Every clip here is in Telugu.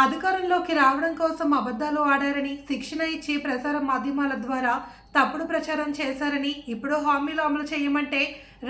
అధికారంలోకి రావడం కోసం అబద్ధాలు ఆడారని శిక్షణ ఇచ్చి ప్రసార మాధ్యమాల ద్వారా తప్పుడు ప్రచారం చేశారని ఇప్పుడు హామీలు అమలు చేయమంటే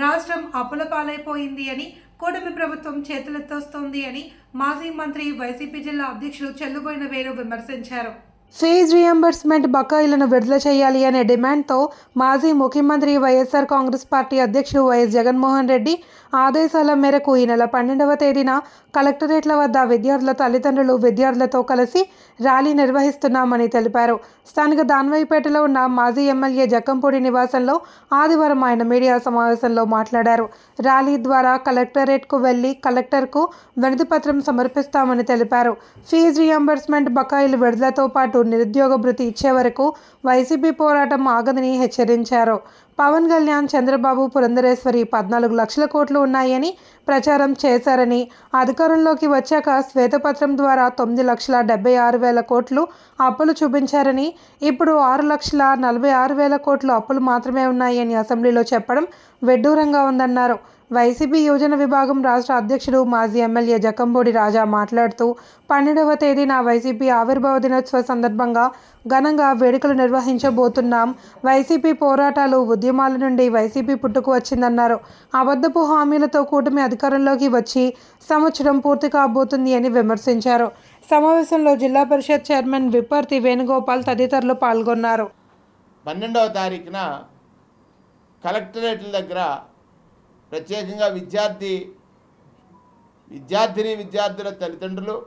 రాష్ట్రం అప్పుల పాలైపోయింది అని కూటమి ప్రభుత్వం చేతులెత్తొస్తోంది అని మాజీ మంత్రి వైసీపీ జిల్లా అధ్యక్షులు చెల్లుబోయిన వేణు విమర్శించారు. ఫీజు రియంబర్స్మెంట్ బకాయిలను విడుదల చేయాలి అనే డిమాండ్తో మాజీ ముఖ్యమంత్రి వైఎస్ఆర్ కాంగ్రెస్ పార్టీ అధ్యక్షుడు వైఎస్ జగన్మోహన్ రెడ్డి ఆదేశాల మేరకు ఈ నెల పన్నెండవ తేదీన కలెక్టరేట్ల వద్ద విద్యార్థుల తల్లిదండ్రులు విద్యార్థులతో కలిసి ర్యాలీ నిర్వహిస్తున్నామని తెలిపారు. స్థానిక దాన్వైపేటలో ఉన్న మాజీ ఎమ్మెల్యే జక్కంపూడి నివాసంలో ఆదివారం ఆయన మీడియా సమావేశంలో మాట్లాడారు. ర్యాలీ ద్వారా కలెక్టరేట్కు వెళ్ళి కలెక్టర్కు వినతిపత్రం సమర్పిస్తామని తెలిపారు. ఫీజు రియంబర్స్మెంట్ బకాయిలు విడుదలతో పాటు నిరుద్యోగ భృతి ఇచ్చే వరకు వైసీపీ పోరాటం ఆగదని హెచ్చరించారు. పవన్ కళ్యాణ్ చంద్రబాబు పురంధరేశ్వరి పద్నాలుగు లక్షల కోట్లు ఉన్నాయని ప్రచారం చేశారని అధికారంలోకి వచ్చాక శ్వేతపత్రం ద్వారా తొమ్మిది లక్షల డెబ్బై ఆరు వేల కోట్లు అప్పులు చూపించారని ఇప్పుడు ఆరు లక్షల నలభై ఆరు వేల కోట్లు అప్పులు మాత్రమే ఉన్నాయని అసెంబ్లీలో చెప్పడం విడ్డూరంగా ఉందన్నారు. వైసీపీ యోజన విభాగం రాష్ట్ర అధ్యక్షుడు మాజీ ఎమ్మెల్యే జకంబోడి రాజా మాట్లాడుతూ పన్నెండవ తేదీన వైసీపీ ఆవిర్భావ దినోత్సవ సందర్భంగా ఘనంగా వేడుకలు నిర్వహించబోతున్నాం. వైసీపీ పోరాటాలు ఉద్యమాల నుండి వైసీపీ పుట్టుకు వచ్చిందన్నారు. అబద్ధపు హామీలతో కూటమి అధికారంలోకి వచ్చి సంవత్సరం పూర్తి కాబోతుంది అని విమర్శించారు. సమావేశంలో జిల్లా పరిషత్ చైర్మన్ విప్పర్తి వేణుగోపాల్ తదితరులు పాల్గొన్నారు. పన్నెండవ తారీఖున కలెక్టరేట్ల దగ్గర ప్రత్యేకంగా విద్యార్థి విద్యార్థిని విద్యార్థుల తల్లిదండ్రులు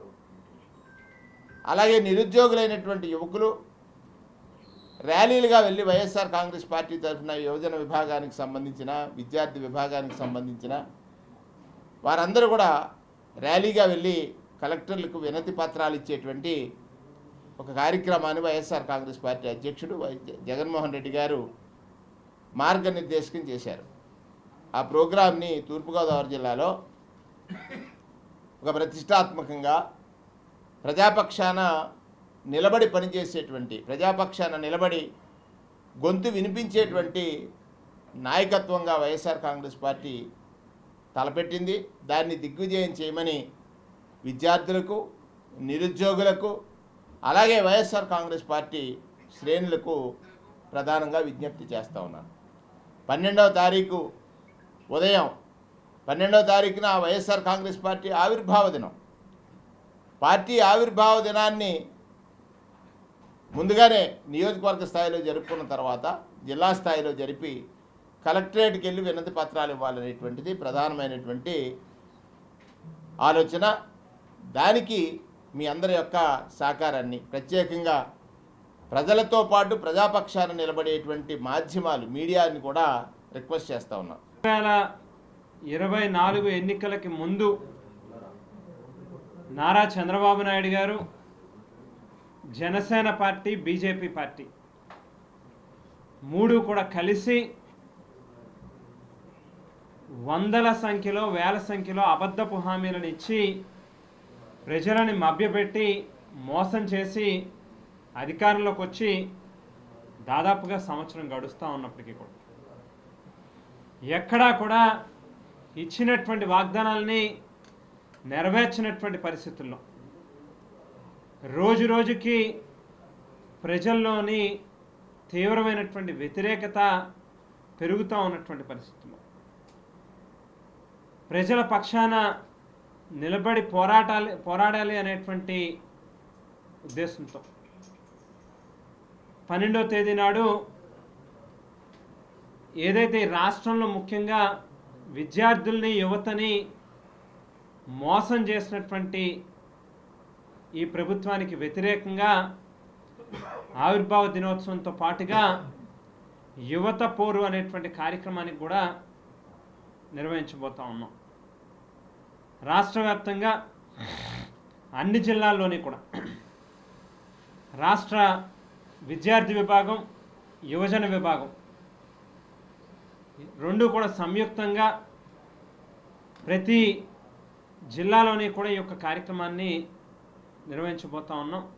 అలాగే నిరుద్యోగులైనటువంటి యువకులు ర్యాలీలుగా వెళ్ళి వైఎస్ఆర్ కాంగ్రెస్ పార్టీ తరఫున యువజన విభాగానికి సంబంధించిన విద్యార్థి విభాగానికి సంబంధించిన వారందరూ కూడా ర్యాలీగా వెళ్ళి కలెక్టర్లకు వినతి పత్రాలు ఇచ్చేటువంటి ఒక కార్యక్రమాన్ని వైఎస్ఆర్ కాంగ్రెస్ పార్టీ అధ్యక్షుడు వై జగన్మోహన్ రెడ్డి గారు మార్గనిర్దేశకం చేశారు. ఆ ప్రోగ్రాంని తూర్పుగోదావరి జిల్లాలో ఒక ప్రతిష్టాత్మకంగా ప్రజాపక్షాన నిలబడి పనిచేసేటువంటి ప్రజాపక్షాన నిలబడి గొంతు వినిపించేటువంటి నాయకత్వంగా వైఎస్ఆర్ కాంగ్రెస్ పార్టీ తలపెట్టింది. దాన్ని దిగ్విజయం చేయమని విద్యార్థులకు నిరుద్యోగులకు అలాగే వైఎస్ఆర్ కాంగ్రెస్ పార్టీ శ్రేణులకు ప్రధానంగా విజ్ఞప్తి చేస్తూ ఉన్నాను. పన్నెండవ తారీఖు ఉదయం పన్నెండవ తారీఖున వైఎస్ఆర్ కాంగ్రెస్ పార్టీ ఆవిర్భావ దినం. పార్టీ ఆవిర్భావ దినాన్ని ముందుగానే నియోజకవర్గ స్థాయిలో జరుపుకున్న తర్వాత జిల్లా స్థాయిలో జరిపి కలెక్టరేట్కి వెళ్ళి వినతి పత్రాలు ఇవ్వాలనేటువంటిది ప్రధానమైనటువంటి ఆలోచన. దానికి మీ అందరి యొక్క సహకారాన్ని ప్రత్యేకంగా ప్రజలతో పాటు ప్రజాపక్షాన నిలబడేటువంటి మాధ్యమాలు మీడియాని కూడా రిక్వెస్ట్ చేస్తూ ఉన్నా. వేల ఇరవై నాలుగు ఎన్నికలకి ముందు నారా చంద్రబాబు నాయుడు గారు జనసేన పార్టీ బీజేపీ పార్టీ మూడు కూడా కలిసి వందల సంఖ్యలో వేల సంఖ్యలో అబద్ధపు హామీలను ఇచ్చి ప్రజలని మభ్యపెట్టి మోసం చేసి అధికారంలోకి వచ్చి దాదాపుగా సంవత్సరం గడుస్తూ ఉన్నప్పటికీ కూడా. ఎక్కడా కూడా ఇచ్చినటువంటి వాగ్దానాలని నెరవేర్చినటువంటి పరిస్థితుల్లో రోజు రోజుకి ప్రజల్లోని తీవ్రమైనటువంటి వ్యతిరేకత పెరుగుతూ ఉన్నటువంటి పరిస్థితుల్లో ప్రజల పక్షాన నిలబడి పోరాటాలి పోరాడాలి అనేటువంటి ఉద్దేశంతో పన్నెండో తేదీ నాడు ఏదైతే రాష్ట్రంలో ముఖ్యంగా విద్యార్థుల్ని యువతని మోసం చేసినటువంటి ఈ ప్రభుత్వానికి వ్యతిరేకంగా ఆవిర్భావ దినోత్సవంతో పాటుగా యువత పోరు అనేటువంటి కార్యక్రమానికి కూడా నిర్వహించబోతా ఉన్నాం. రాష్ట్ర వ్యాప్తంగా అన్ని జిల్లాల్లోని కూడా రాష్ట్ర విద్యార్థి విభాగం యువజన విభాగం రెండు కూడా సంయుక్తంగా ప్రతి జిల్లాలోని కూడా ఈ యొక్క కార్యక్రమాన్ని నిర్వహించబోతా ఉన్నాం.